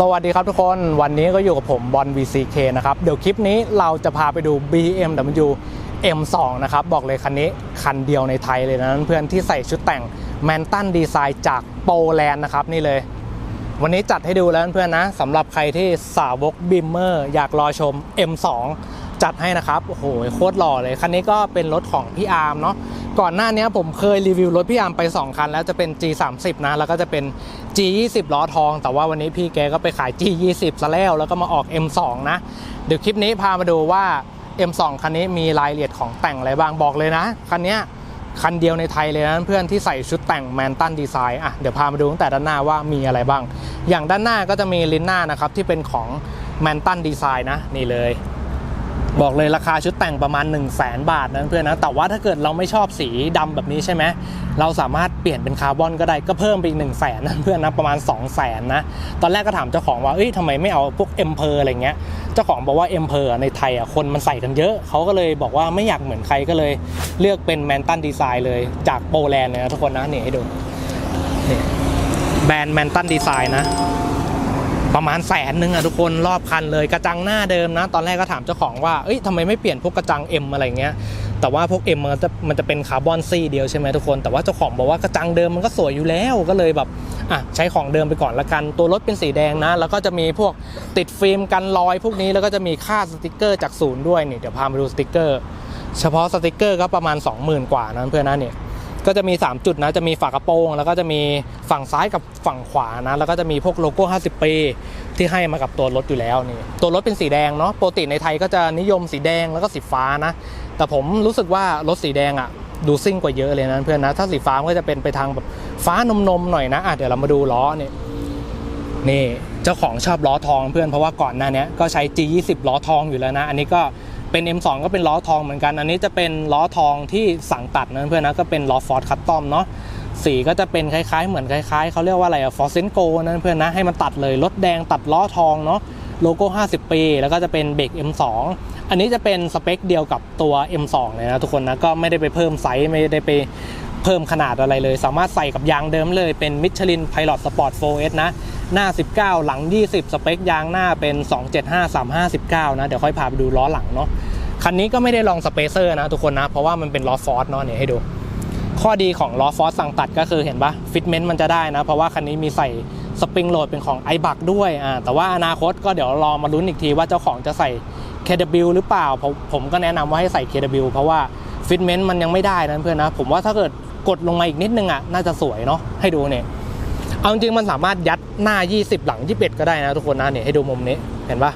สวัสดีครับทุกคนวันนี้ก็อยู่กับผมบอล VCK นะครับเดี๋ยวคลิปนี้เราจะพาไปดู BMW M2 นะครับ บอกเลยคันนี้คันเดียวในไทยเลยนะเพื่อนที่ใส่ชุดแต่งแมนตันดีไซน์จากโปแลนด์นะครับนี่เลย วันนี้จัดให้ดูแล้วเพื่อนนะสำหรับใครที่สาวกบิมเมอร์อยากรอชม M2 จัดให้นะครับ โอ้โห โคตรหล่อเลย คันนี้ก็เป็นรถของพี่อาร์มเนาะ ก่อนหน้านี้ผมเคยรีวิวรถพี่อาร์มไป 2 คัน แล้วจะเป็น G30 นะ แล้วก็จะเป็น G20 ล้อทอง แต่ว่าวันนี้พี่แกก็ไปขาย G20 ซะแล้ว แล้วก็มาออก M2 นะ เดี๋ยวคลิปนี้พามาดูว่า M2 คันนี้มีรายละเอียดของแต่งอะไรบ้าง บอกเลยนะ คันนี้คันเดียวในไทยเลยนะเพื่อนที่ใส่ชุดแต่งแมนตันดีไซน์อะเดี๋ยวพามาดูตั้งแต่ด้านหน้าว่ามีอะไรบ้าง อย่างด้านหน้าก็จะมีลิ้นหน้านะครับที่เป็นของแมนตันดีไซน์นะนี่เลย บอกเลยราคาชุดแต่งประมาณ 1 0 0 0 0แบาทนะเพื่อนนะแต่ว่าถ้าเกิดเราไม่ชอบสีดำแบบนี้ใช่ไหมเราสามารถเปลี่ยนเป็นคาร์บอนก็ได้ก็เพิ่มไปอีก1 0 0 0 0แสนนะเพื่อนนะประมาณ 2 0 0แสนนะตอนแรกก็ถามเจ้าของว่าเอ้ยทำไมไม่เอาพวกเอ็มเพอร์อะไรเงี้ยเจ้าของบอกว่าเอ็มเพอร์ในไทยอะคนมันใส่กันเยอะ เขาก็เลยบอกว่าไม่อยากเหมือนใครก็เลยเลือกเป็นแมนตันดีไซน์เลยจากโปแลนด์เลยนะทุกคนนะนี่ให้ดูนี่แบรนด์แมนตันดีไซน์นะ ประมาณแสนหนึ่งอะทุกคนรอบคันเลยกระจังหน้าเดิมนะ ตอนแรกก็ถามเจ้าของว่าเอ้ยทำไมไม่เปลี่ยนพวกกระจัง M อะไรเงี้ยแต่ว่าพวก M มันจะมันจะเป็นคาร์บอนซี่เดียวใช่ไหมทุกคน แต่ว่าเจ้าของบอกว่ากระจังเดิมมันก็สวยอยู่แล้วก็เลยแบบอะใช้ของเดิมไปก่อนละกัน ตัวรถเป็นสีแดงนะ แล้วก็จะมีพวกติดฟิล์มกันรอยพวกนี้แล้วก็จะมีค่าสติกเกอร์จากศูนย์ด้วยนี่เดี๋ยวพามาดูสติกเกอร์ เฉพาะสติกเกอร์ก็ประมาณ 20,000 กว่านะเพื่อนนะเนี่ย ก็จะมี 3 จุดนะ จะมีฝากระโปรง แล้วก็จะมีฝั่งซ้ายกับฝั่งขวานะ แล้วก็จะมีพวกโลโก้ 50 ปี ที่ให้มากับตัวรถอยู่แล้วนี่ ตัวรถเป็นสีแดงเนาะ ปกติในไทยก็จะนิยมสีแดงแล้วก็สีฟ้านะ แต่ผมรู้สึกว่ารถสีแดงอะดูซิ่งกว่าเยอะเลยนะเพื่อนนะ ถ้าสีฟ้าก็จะเป็นไปทางแบบฟ้านมๆหน่อยนะอะเดี๋ยวเรามาดูล้อนี่นี่เจ้าของชอบล้อทองเพื่อนเพราะว่าก่อนหน้านี้ก็ใช้ G20 ล้อทองอยู่แล้วนะ อันนี้ก็ เป็น M2 ก็เป็นล้อทองเหมือนกัน อันนี้จะเป็นล้อทองที่สั่งตัดนะเพื่อนนะก็เป็นล้อฟอร์ดคัตตอมเนาะสีก็จะเป็นคล้ายๆ เหมือนคล้ายๆเขาเรียกว่าอะไรอะฟอร์เซนโกนะเพื่อนนะให้มันตัดเลยรถแดงตัดล้อทองเนาะโลโก้ 50 ปี แล้วก็จะเป็นเบรก M2 อันนี้จะเป็นสเปคเดียวกับตัว M2 เลยนะทุกคนนะก็ไม่ได้ไปเพิ่มไซส์ไม่ได้ไปเพิ่มขนาดอะไรเลย สามารถใส่กับยางเดิมเลยเป็น Michelin Pilot Sport 4S นะ หน้า 19 หลัง 20 สเปคยางหน้าเป็น 275 35 19นะ เดี๋ยวค่อยพาไปดูล้อหลังเนาะคันนี้ก็ไม่ได้ลองสเปเซอร์นะทุกคนนะ เพราะว่ามันเป็นล้อฟอร์ดเนาะเนี่ยให้ดู ข้อดีของล้อฟอร์ดสั่งตัดก็คือเห็นปะฟิตเมนต์มันจะได้นะ เพราะว่าคันนี้มีใส่สปริงโหลดเป็นของ i b u c ด้วยอ่าแต่ว่าอนาคตก็เดี๋ยวรอมาลุ้นอีกทีว่าเจ้าของจะใส่ KW หรือเปล่าผมผมก็แนะนำว่าให้ใส่ KW เพราะว่าฟิตเมนต์มันยังไม่ได้นะเพื่อนนะ ผมว่าถ้าเกิดกดลงมาอีกนิดนึงอะน่าจะสวยเนาะให้ดูเนี่ย เอาจริงมันสามารถยัดหน้า 20 หลัง 21 ก็ได้นะทุกคนนะเนี่ยให้ดูมุมนี้เห็นปะ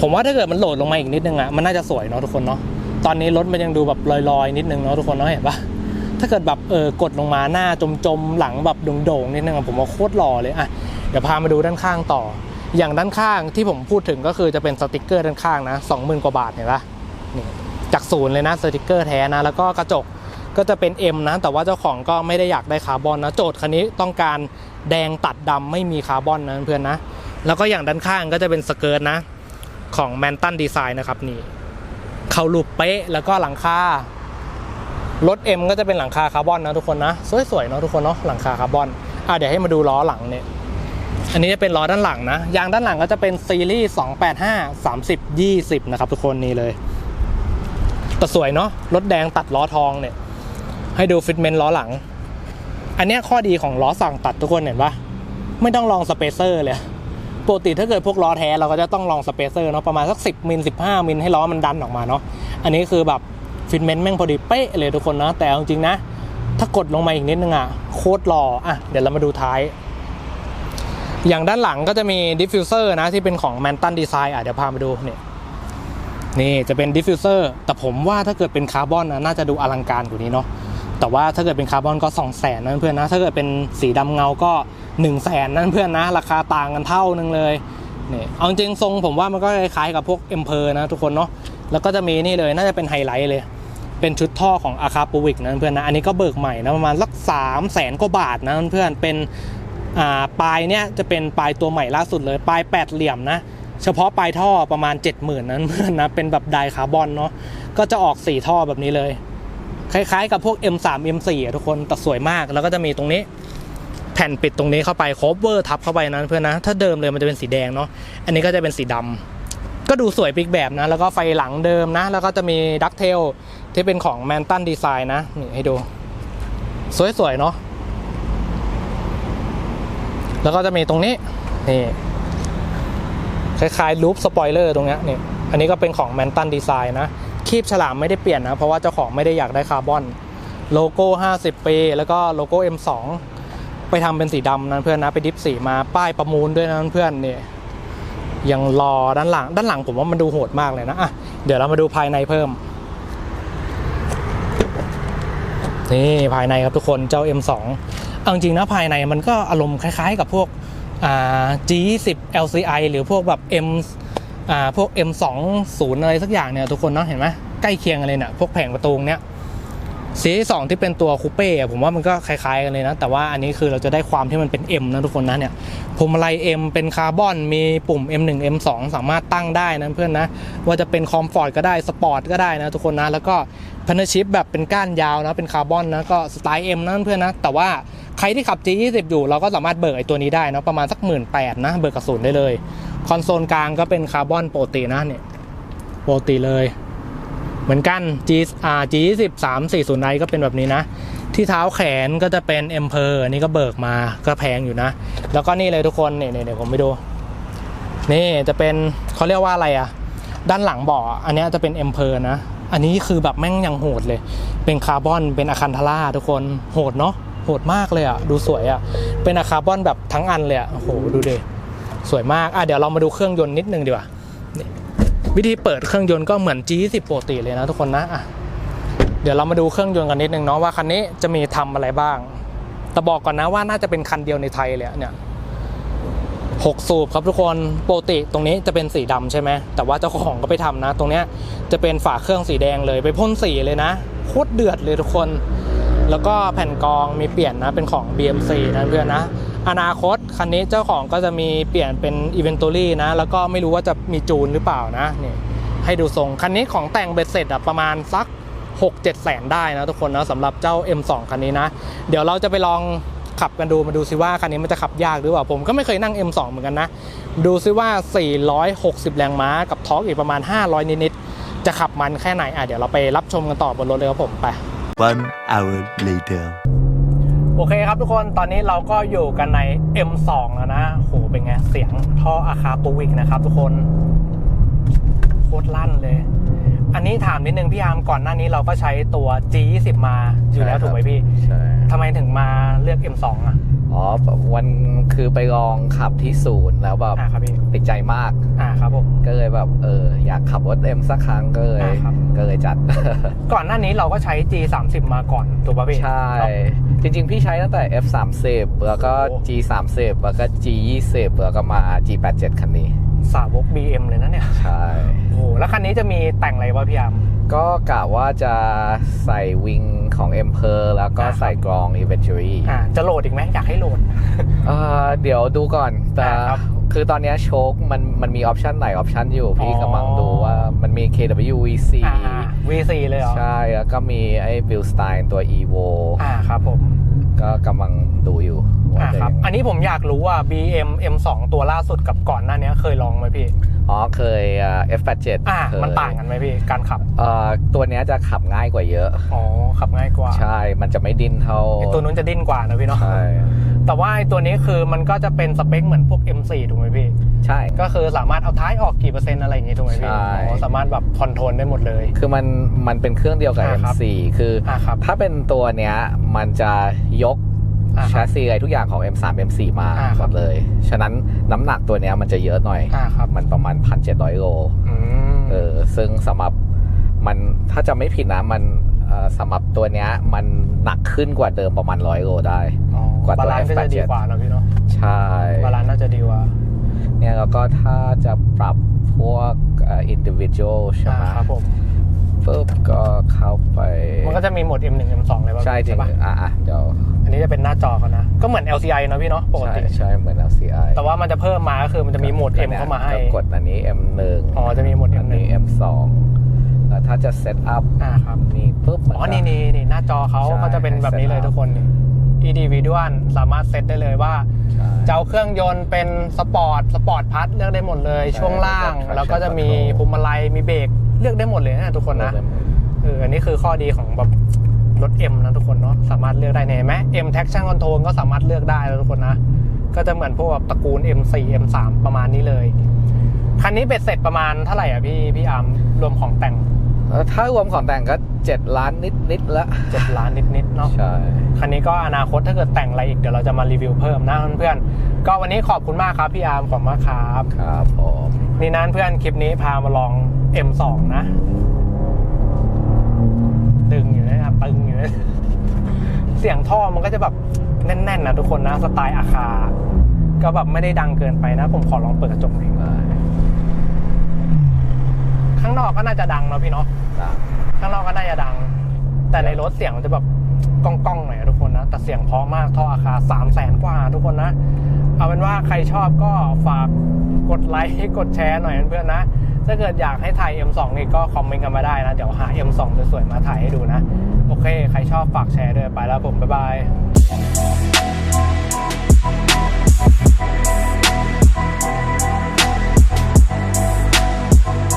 ผมว่าถ้าเกิดมันโหลดลงมาอีกนิดนึงอะมันน่าจะสวยเนาะทุกคนเนาะตอนนี้รถมันยังดูแบบลอยๆ นิดนึงเนาะทุกคนเนาะเห็นปะถ้าเกิดแบบเออกดลงมาหน้าจมๆหลังแบบโด่งๆนิดนึงอะผมว่าโคตรหล่อเลยอะเดี๋ยวพามาดูด้านข้างต่อ อย่างด้านข้างที่ผมพูดถึงก็คือจะเป็นสติกเกอร์ด้านข้างนะ20,000กว่าบาทเห็นปะนี่จากศูนย์เลยนะสติกเกอร์แท้นะแล้วก็กระจก ก็จะเป็น M นะ แต่ว่าเจ้าของก็ไม่ได้อยากได้คาร์บอนนะ โจทย์คันนี้ต้องการแดงตัดดำไม่มีคาร์บอนนะเพื่อนนะ แล้วก็อย่างด้านข้างก็จะเป็นสเกิร์ตนะ ของแมนตันดีไซน์นะครับนี่เขาลูปเป๊ะแล้วก็หลังคารถ M ก็จะเป็นหลังคาคาร์บอนนะทุกคนนะ สวยๆเนาะทุกคนเนาะหลังคาคาร์บอนอะเดี๋ยวให้มาดูล้อหลังเนี่ยอันนี้จะเป็นล้อด้านหลังนะยางด้านหลังก็จะเป็นซีรีส์285 30 20 นะครับทุกคนนี่เลยแต่สวยเนาะรถแดงตัดล้อทองเนี่ย ให้ดูฟิตเมนต์ล้อหลัง อันนี้ข้อดีของล้อสั่งตัดทุกคนเห็นปะไม่ต้องลองสเปเซอร์เลยปกติถ้าเกิดพวกล้อแท้เราก็จะต้องลองสเปเซอร์เนาะประมาณสัก 10มิล15มิลให้ล้อมันดันออกมาเนาะอันนี้คือแบบฟิตเมนต์แม่งพอดีเป๊ะเลยทุกคนนะแต่เอาจริงๆนะ ถ้ากดลงมาอีกนิดนึงอะโคตรหล่ออะเดี๋ยวเรามาดูท้าย อย่างด้านหลังก็จะมีดิฟฟิวเซอร์นะที่เป็นของแมนตันดีไซน์อะเดี๋ยวพามาดูเนี่ยนี่จะเป็นดิฟฟิวเซอร์แต่ผมว่าถ้าเกิดเป็นคาร์บอนนะน่าจะดูอลังการกว่านี้เนาะ แต่ว่าถ้าเกิดเป็นคาร์บอนก็2 0 0แสนนั่นเพื่อนนะ ถ้าเกิดเป็นสีดำเงาก็1 0 0 0 0แสนนั่นเพื่อนนะ ราคาต่างกันเท่านึงเลยนี่เอาจริงทรงผมว่ามันก็คล้ายๆกับพวกเอ็มเพอร์นะทุกคนเนาะแล้วก็จะมีนี่เลยน่าจะเป็นไฮไลท์เลย เป็นชุดท่อของอาคาปูวิกนะเพื่อนนะอันนี้ก็เบิกใหม่นะประมาณสักสามแสนกว่าบาทนะเพื่อนเป็นอ่าปลายเนี่ยจะเป็นปลายตัวใหม่ล่าสุดเลยปลายแปดเหลี่ยมนะเฉพาะปลายท่อประมาณ 70,000 นั้นเพื่อนนะเป็นแบบไดคาร์บอนเนาะก็จะออก 4 ท่อแบบนี้เลย คล้ายๆกับพวก M3 M4 อะทุกคนแต่สวยมากแล้วก็จะมีตรงนี้ แผ่นปิดตรงนี้เข้าไปโคเวอร์ทับเข้าไปนะเพื่อนนะถ้าเดิมเลยมันจะเป็นสีแดงเนาะอันนี้ก็จะเป็นสีดำก็ดูสวยปีกแบบนะ แล้วก็ไฟหลังเดิมนะ แล้วก็จะมีดักเทลที่เป็นของแมนตันดีไซน์นะนี่ให้ดู สวยๆเนาะแล้วก็จะมีตรงนี้นี่คล้ายๆลูปสปอยเลอร์ตรงนี้นี่อันนี้ก็เป็นของแมนตันดีไซน์นะ คีบฉลามไม่ได้เปลี่ยนนะ เพราะว่าเจ้าของไม่ได้อยากได้คาร์บอนโลโก้ 50 ปี แล้วก็โลโก้ M2 ไปทำเป็นสีดำนะเพื่อนนะ ไปดิฟสีมาป้ายประมูลด้วยนะเพื่อนเนี่ยยังรอด้านหลัง ด้านหลังผมว่ามันดูโหดมากเลยนะอะเดี๋ยวเรามาดูภายในเพิ่ม นี่ภายในครับทุกคนเจ้า M2 เอาจริงนะภายในมันก็อารมณ์คล้ายๆกับพวกอ่า G20 LCI หรือพวกแบบ M พวก M20 อะไรสักอย่างเนี่ยทุกคนเนาะเห็นไหมใกล้เคียงกันเลยเนี่ยพวกแผงประตูเนี้ย สีที่สองที่เป็นตัวคูเป้ผมว่ามันก็คล้ายๆกันเลยนะ แต่ว่าอันนี้คือเราจะได้ความที่มันเป็น M นะทุกคนนะเนี่ยพวงมาลัย M เป็นคาร์บอนมีปุ่ม M1 M2 สามารถตั้งได้นะเพื่อนนะว่าจะเป็นคอมฟอร์ตก็ได้สปอร์ตก็ได้นะทุกคนนะแล้วก็พันธชิปแบบเป็นก้านยาวนะเป็นคาร์บอนนะก็สไตล์ M นะเพื่อนนะแต่ว่าใครที่ขับ G20 อยู่เราก็สามารถเบิกไอตัวนี้ได้นะประมาณสักหมื่นแปดนะเบิกกระสุนได้เลย คอนโซลกลางก็เป็นคาร์บอนโปกตินะเนี่ยโปกติเลย เหมือนกัน G อ่า G 2 3 4 0ไก็เป็นแบบนี้นะ ที่เท้าแขนก็จะเป็น e m p e r อันนี้ก็เบิกมาก็แพงอยู่นะ แล้วก็นี่เลยทุกคนเนี่ยเนี่ยเดี๋ยวผมไปดู นี่จะเป็นเขาเรียกว่าอะไรอะด้านหลังเบาะอันนี้จะเป็น e m p e r นะ อันนี้คือแบบแม่งยังโหดเลย เป็นคาร์บอนเป็นอะคันทาร่าทุกคนโหดเนาะโหดมากเลยอะดูสวยอะเป็นอะคาร์บอนแบบทั้งอันเลยอะโอ้โหดูดิสวยมากอะเดี๋ยวเรามาดูเครื่องยนต์นิดนึงดีกว่า วิธีเปิดเครื่องยนต์ก็เหมือน G20 ปกติเลยนะทุกคนนะอะเดี๋ยวเรามาดูเครื่องยนต์กันนิดนึงเนาะว่าคันนี้จะมีทำอะไรบ้างแต่บอกก่อนนะว่าน่าจะเป็นคันเดียวในไทยเลยเนี่ยหกสูบครับทุกคนปกติตรงนี้จะเป็นสีดำใช่ไหมแต่ว่าเจ้าของก็ไปทำนะ ตรงเนี้ยจะเป็นฝาเครื่องสีแดงเลยไปพ่นสีเลยนะโคตรเดือดเลยทุกคน แล้วก็แผ่นกองมีเปลี่ยนนะเป็นของ BMC นะเพื่อนนะ อนาคตคันนี้เจ้าของก็จะมีเปลี่ยนเป็น e v e n t o r y นะ แล้วก็ไม่รู้ว่าจะมีจูนหรือเปล่านะนี่ให้ดูทรง คันนี้ของแต่งเบ็ดเสร็จอะประมาณสัก 6 7 แสนได้นะทุกคนนะสำหรับเจ้า M2 คันนี้นะ เดี๋ยวเราจะไปลองขับกันดูมาดูซิว่าคันนี้มันจะขับยากหรือเปล่าผมก็ไม่เคยนั่ง M2 เหมือนกันนะ ดูซิว่า 460 แรงม้ากับทอร์กอีกประมาณ 500 นิดๆจะขับมันแค่ไหนอะเดี๋ยวเราไปรับชมกันต่อบนรถเลยครับผมไป One hour later. โอเคครับทุกคนตอนนี้เราก็อยู่กันใน M2 แล้วนะโหเป็นไงเสียงท่ออาคาปูวิกนะครับ ทุกคนโคตรลั่นเลย อันนี้ถามนิดนึงพี่อาร์มก่อนหน้านี้เราก็ใช้ตัว G20 มาอยู่แล้วใช่ครับถูกไหมพี่ใช่ทำไมถึงมาเลือก M2 อะ อ๋อวันคือไปลองขับที่ศูนย์แล้วแบบอ่าครับพี่ติดใจมาก อ่าครับผม ก็เลยแบบเอออยากขับรถเอ็มสักครั้งก็เลยอ่าครับ ก็เลยจัด ก่อนหน้านี้เราก็ใช้ G30 มาก่อนถูกป่ะพี่ใช่ เนอะจริงๆ พี่ใช้ตั้งแต่ F30 แล้วก็ โอ้ G30 แล้วก็ G20 แล้วก็มา G87 คันนี้ สาวก BM เลยนะเนี่ย ใช่ โอ้โหแล้วคันนี้จะมีแต่งอะไรวะพี่อาร์มก็กะว่าจะใส่วิง ของ e m p e r แล้วก็อ่าครับใส่กรอง Eventually อ่าจะโหลดอีกไหมอยากให้โหลดเอ่อเดี๋ยวดูก่อนแต่อ่าครับคือตอนเนี้ยโชคมันมันมีออปชันหลายออปชันอยู่พี่อ๋อกำลังดูว่ามันมี KWVC อ่า V4 เลยเหรอ ใช่ แล้วก็มีไอ้ b i l s t e i n ตัว Evo อ่าครับผม ก็กำลังดูอยู่ว่าอ่าจะครับยังไงอันนี้ผมอยากรู้ว่า BM M2 ตัวล่าสุดกับก่อนหน้านี้เคยลองไหมพี่ อ๋อเคยอ่า F87 อ่าเคยมันต่างกันไหมพี่การขับเอ่อตัวเนี้ยจะขับง่ายกว่าเยอะอ๋อขับง่ายกว่า ใช่ มันจะไม่ดิ้นเท่าไอตัวนู้นจะดิ้นกว่านะพี่เนาะใช่แต่ว่าไอตัวนี้คือมันก็จะเป็นสเปคเหมือนพวก M4 ถูกไหมพี่ ใช่ ก็คือสามารถเอาท้ายออกกี่เปอร์เซ็นต์อะไรอย่างงี้ถูกไหมพี่ใช่อ๋อสามารถแบบคอนโทรลได้หมดเลย คือมันมันเป็นเครื่องเดียวกับอ่าครับ M4 คือออ่าครับถ้าเป็นตัวเนี้ยมันจะยก อ่าคแชรับสซีอะไรทุกอย่างของ M3 M4 มาอ่าหคมรับดเลย ฉะนั้นน้ำหนักตัวเนี้ยมันจะเยอะหน่อย อ่าครับมันประมาณ 1,700 โล อืมเออ ซึ่งสำหรับมันถ้าจะไม่ผิดนะมันเอ่อสำหรับตัวเนี้ยมันหนักขึ้นกว่าเดิมประมาณ 100 โลได้อ๋อกว่าตัวบาลานซ์ก็จะ F87 ดีกว่าเนอะพี่เนาะใช่ บาลานซ์น่าจะดีกว่า เนี่ยแล้วก็ถ้าจะปรับพวกเอ่อ individual ใช่อ่าไหมครับผม ปุ๊บก็เข้าไป มันก็จะมีโหมด M1 M2 เลยป่ะใช่จริงปะอะอะเดี๋ยวอันนี้จะเป็นหน้าจอเขานะ ก็เหมือน LCI เนอะพี่เนาะปกใช่ติใช่เหมือน LCI แต่ว่ามันจะเพิ่มมาก็คือมันจะมีโหมด M เข้ามาให้ก็กดอันนี้ M1 อ๋อจะมีโหมด M1 อันนี้ M2 แล้วถ้าจะเซตอัพอ่าครับนี่ปุ๊บมัอ๋อนี่นี่นี่หน้าจอเขาใช่ก็จะเป็นแบบนี้เลยทุกคนนี่ ED v i d u a l สามารถเซตได้เลยว่าใช่จะเอาเครื่องยนต์เป็นสปอร์ตสปอร์ตพัทเลือกได้หมดเลยใช่ช่วงล่าง แล้วก็แล้วก็จะมี traction control พวงมาลัยมีเบรก เลือกได้หมดเลยนะทุกคนนะเอออันนี้คือข้อดีของแบบรถ M นะทุกคนเนาะสามารถเลือกได้เนี่ยเห็นไหม M Traction Control ก็สามารถเลือกได้แล้วทุกคนนะ ก็จะเหมือนพวกแบบตระกูล M4 M3 ประมาณนี้เลย คันนี้เบ็ดเสร็จประมาณเท่าไหร่อะพี่พี่อาร์มรวมของแต่งแล้วถ้ารวมของแต่งก็เจ็ดล้านนิดนิดๆละ7ล้านนิดๆเนาะใช่คันนี้ก็อนาคตถ้าเกิดแต่งอะไรอีกเดี๋ยวเราจะมารีวิวเพิ่มนะเพื่อนๆก็วันนี้ขอบคุณมากครับพี่อาร์มขอบคุณมากครับครับผมนี่นั้นเพื่อนคลิปนี้พามาลอง M2 นะ ดึงอยู่นะครับตึงอยู่นะเสียงท่อมันก็จะแบบแน่นๆนะทุกคนนะ สไตล์อาคา ก็แบบไม่ได้ดังเกินไปนะ ผมขอลองเปิดกระจกหน่อยได้ข้างนอกก็น่าจะดังเนาะพี่เนาะได้ข้างนอกก็น่าจะดัง แต่ในรถเสียงมันจะแบบก้องๆหน่อยนะทุกคนนะ แต่เสียงเพราะมากท่ออาคาสามแสนกว่าทุกคนนะ เอาเป็นว่าใครชอบก็ฝากกดไลค์กดแชร์หน่อยเพื่อนๆนะ ถ้าเกิดอยากให้ถ่าย M2 นี่ก็คอมเมนต์กันมาได้นะ เดี๋ยวหา M2 สวยๆมาถ่ายให้ดูนะ โอเค ใครชอบฝากแชร์ด้วยไปแล้วผม บ๊ายบาย